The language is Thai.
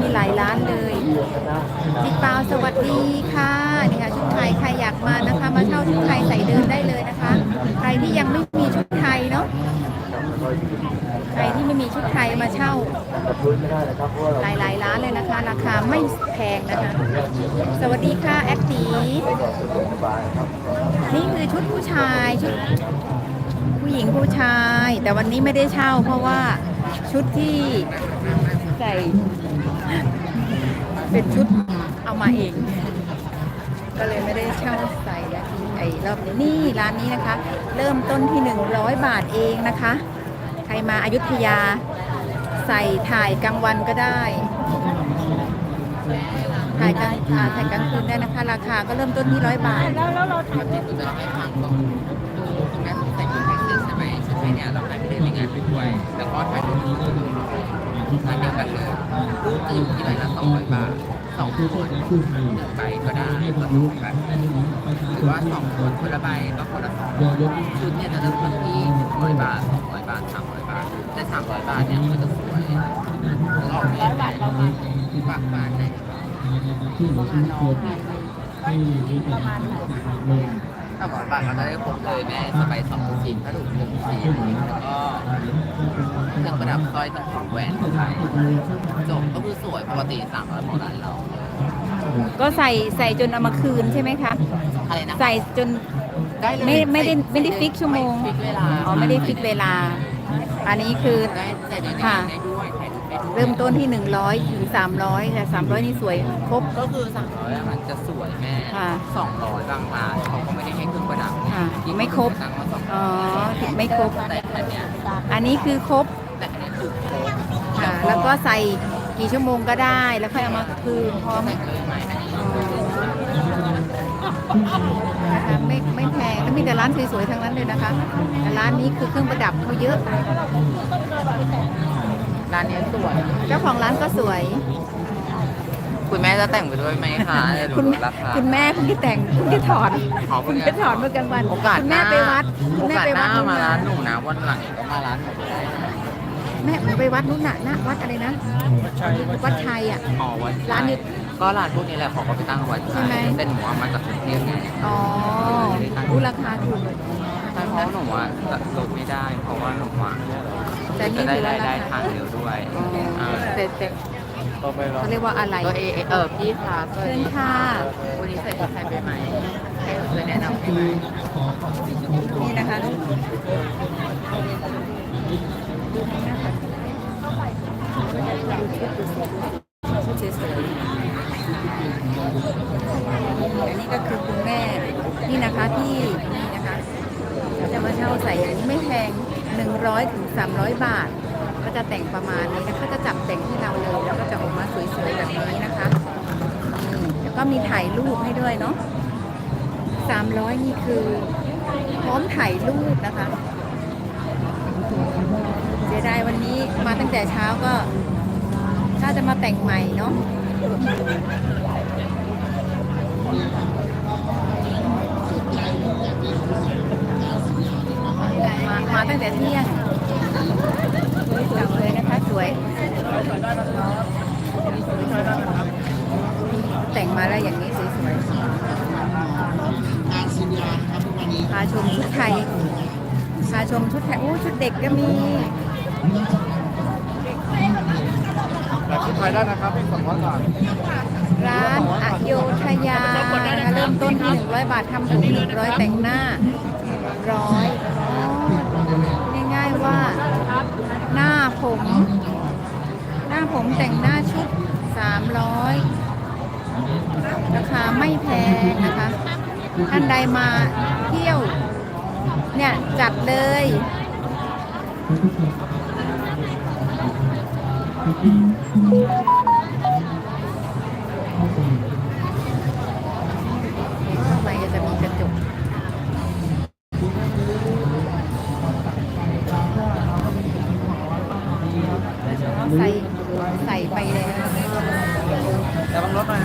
มีหลายร้านเลยพี่เปาสวัสดีค่ะนี่ค่ะชุดไทยใครอยากมานะคะ มาเช่าชุดไทยใส่เดินได้เลยนะคะ ใครที่ยังไม่มีชุดไทยเนาะใครที่ไม่มีชุดไทยมาเช่าหลายๆร้านเลยนะคะ ราคาไม่แพงนะคะ สวัสดีค่ะแอดตีนี่คือชุดผู้ชายชุดผู้หญิงผู้ชาย แต่วันนี้ไม่ได้เช่าเพราะว่า ชุดที่ใส่เป็นชุดเอามาเอง ก็เลยไม่ได้เช่าใส่แล้วไอ้รอบนี้นี่ร้านนี้นะคะ เริ่มต้นที่ 100 บาทเองนะคะ ใครมาอายุทยาใส่ถ่ายกลางวันก็ได้ ถ่ายกลางอ่าถ่ายกลางคืนได้นะคะ ราคาก็เริ่มต้นที่ร้อยบาท แล้วแล้วเราทำที่คุณจะเล่าให้ฟังก่อนดูตรงนี้ผมใส่ชุดแท็กซี่ใช่ไหมชุดไทยเนี่ยเราถ่าย ไปเดินในงานไปด้วย แล้วก็ถ่ายรูปนี้ก็ดูงานเดียวกันเลยรูปจะอยู่ที่ใบละสองร้อยบาทสองคนหนึ่งใบก็ได้ก็ถูกกันหรือว่าสองคนคนละใบก็คนละสองชุดเนี่ยจะเริ่มต้นที่หนึ่งร้อยบาทสองร้อยบาทสามร้อยบาทแต่สามร้อยบาทเนี่ยมันจะสวยร้อยบาทเรามาฝากบานไหนประมาณน้องประมาณหน ถ้าก่อนบ้านเราจะได้ครบเลยแม่สบายสองชิ้นกระดูกหนึ่งชิ้นแล้วก็เครื่องประดับสร้อยต่างๆแหวนไทยจบก็คือสวยปกติสามร้อยของร้านเราก็ใส่ใส่จนเอามาคืนใช่ไหมคะอะไรนะใส่จนได้เลยไม่ไม่ได้ไม่ได้ฟิกชั่วโมงไม่ฟิกเวลาอ๋อไม่ได้ฟิกเวลา อันนี้คือได้แต่ในค่ะได้ด้วยถ่ายรูปได้ด้วยเริ่มต้นที่ 100 ถึง 300แต่300 นี่สวยครบ ก็คือสามร้อยมันจะสวยแม่ค่ะสองร้อยบางร้าน ไม่ครบ อ๋อถึงไม่ครบ อันนี้คือครบแต่อันเนี้ยคือครบค่ะแล้วก็ใส่กี่ชั่วโมงก็ได้ แล้วค่อยเอามาคืนพร้อมแต่เลยไหมอันะคะไม่ไม่แพงแล้วมีแต่ร้านสวยๆทั้งนั้นเลยนะคะแต่ร้านนี้คือเครื่องประดับเขาเยอะ ร้านนี้สวย เจ้าของร้านก็สวย คุณแม่จะแต่งไปด้วยไหมคะเดี๋ยวคุณดูราคา คุณแม่คุณที่แต่งคุณที่ถอดอ๋อคุคุณณแม่ที่ถอดเมื่อกลางวันโอกาสคุณหแม่น้าไปวัดคุโอณแม่กาสไปหวัดน้านู้นมามาร้านหนูนะวันหลังก็มาร้านหนูได้นะแม่หนูไปวัดนู้นน่ะนะวัดอะไรนะวัดชัยอะ อ๋อวันร้านนี้ก็ร้านพวกนี้แหละเขาก็ไปตั้งวันใช่ไหม แต่หนูเอามาจากกรุงเทพไงอ๋อรู้ราคาถูกใช่เพราะหนูอะตัดลดไม่ได้ เพราะว่าหนูอะแต่นี่จะได้ถือว่ารายได้ราทาคางเดียวด้วยอ๋ออ่าแต่แต่ เขาเรียกว่าอะไรก็เอเอเออพี่คะสวัสเชิญดีค่ะวันนี้ใส่ชุดไทยไปไหมให้หนูช่วยแนะนำให้ไหมนี่นะคะชุดสวยๆอันนี้ก็คือคุณแม่ นี่นะคะที่นี่นะคะจะมาเช่าใส่อย่างนี้ไม่แพง100ถึง300 บาท ก็จะแต่งประมาณนี้นะคะจะจับแต่งที่เราเลยแล้วก็จะออกมาสวยๆแบบนี้นะคะแล้วก็มีถ่ายรูปให้ด้วยเนาะ300นี่คือ พร้อมถ่ายรูปนะคะเสียดายวันนี้มาตั้งแต่เช้าก็ถ้าจะมาแต่งใหม่เนาะมาตั้งแต่เที่ยงจังเลยนะคะ สวย แต่งมาแล้วอย่างนี้สวยๆพาชมชุดไทยพาชมชุดไทยโอ้ชุดเด็กก็มีแบบชุดไทยได้นะครับสองร้อยบาทร้านอโยธยานะคะเริ่มต้นที่100บาททำผม100แต่งหน้าร้อยง่ายๆว่า หน้าผม หน้า ผมแต่งหน้าชุด 300 ราคาไม่แพงนะคะ ท่านใดมาเที่ยว เนี่ย จัดเลยทำไมจะมีกระจกใส่ ใส่ไปแล้วแต่บางรถหน่